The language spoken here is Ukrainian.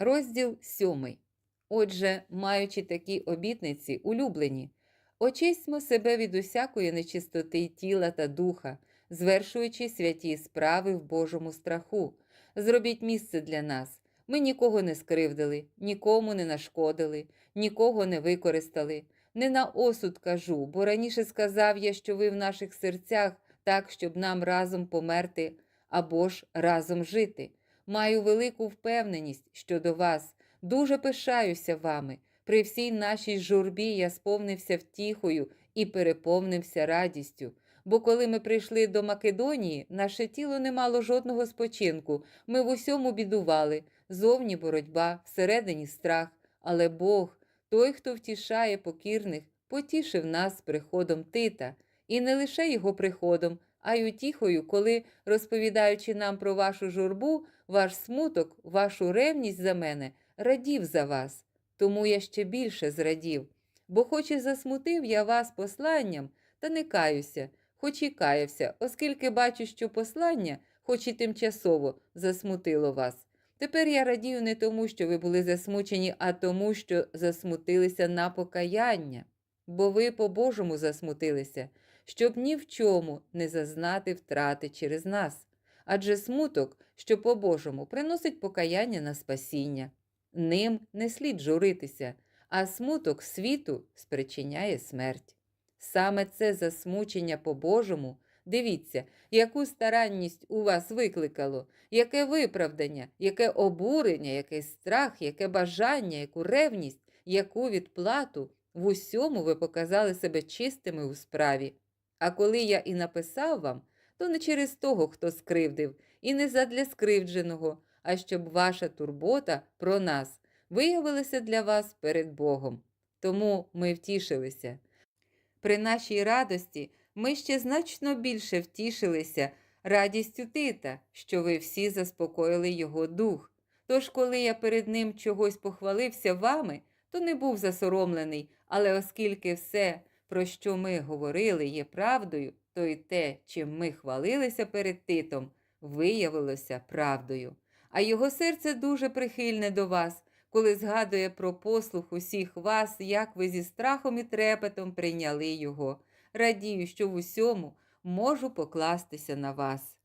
Розділ сьомий. Отже, маючи такі обітниці, улюблені, очистьмо себе від усякої нечистоти тіла та духа, звершуючи святі справи в Божому страху. Зробіть місце для нас. Ми нікого не скривдили, нікому не нашкодили, нікого не використали. Не на осуд кажу, бо раніше сказав я, що ви в наших серцях так, щоб нам разом померти або ж разом жити. Маю велику впевненість щодо вас, дуже пишаюся вами. При всій нашій журбі я сповнився втіхою і переповнився радістю. Бо коли ми прийшли до Македонії, наше тіло не мало жодного спочинку. Ми в усьому бідували, зовні боротьба, всередині страх. Але Бог, той, хто втішає покірних, потішив нас приходом Тита, і не лише його приходом, а й утіхою, коли, розповідаючи нам про вашу журбу, ваш смуток, вашу ревність за мене, радів за вас. Тому я ще більше зрадів. Бо, хоч і засмутив я вас посланням, та не каюся, хоч і каявся, оскільки бачу, що послання, хоч і тимчасово, засмутило вас. Тепер я радію не тому, що ви були засмучені, а тому, що засмутилися на покаяння, бо ви по-божому засмутилися, щоб ні в чому не зазнати втрати через нас. Адже смуток, що по-божому, приносить покаяння на спасіння. Ним не слід журитися, а смуток світу спричиняє смерть. Саме це засмучення по-божому, дивіться, яку старанність у вас викликало, яке виправдання, яке обурення, який страх, яке бажання, яку ревність, яку відплату в усьому ви показали себе чистими у справі. А коли я і написав вам, то не через того, хто скривдив, і не задля скривдженого, а щоб ваша турбота про нас виявилася для вас перед Богом. Тому ми втішилися. При нашій радості ми ще значно більше втішилися радістю Тита, що ви всі заспокоїли його дух. Тож, коли я перед ним чогось похвалився вами, то не був засоромлений, але оскільки все, про що ми говорили, є правдою, то й те, чим ми хвалилися перед Титом, виявилося правдою. А його серце дуже прихильне до вас, коли згадує про послух усіх вас, як ви зі страхом і трепетом прийняли його. Радію, що в усьому можу покластися на вас.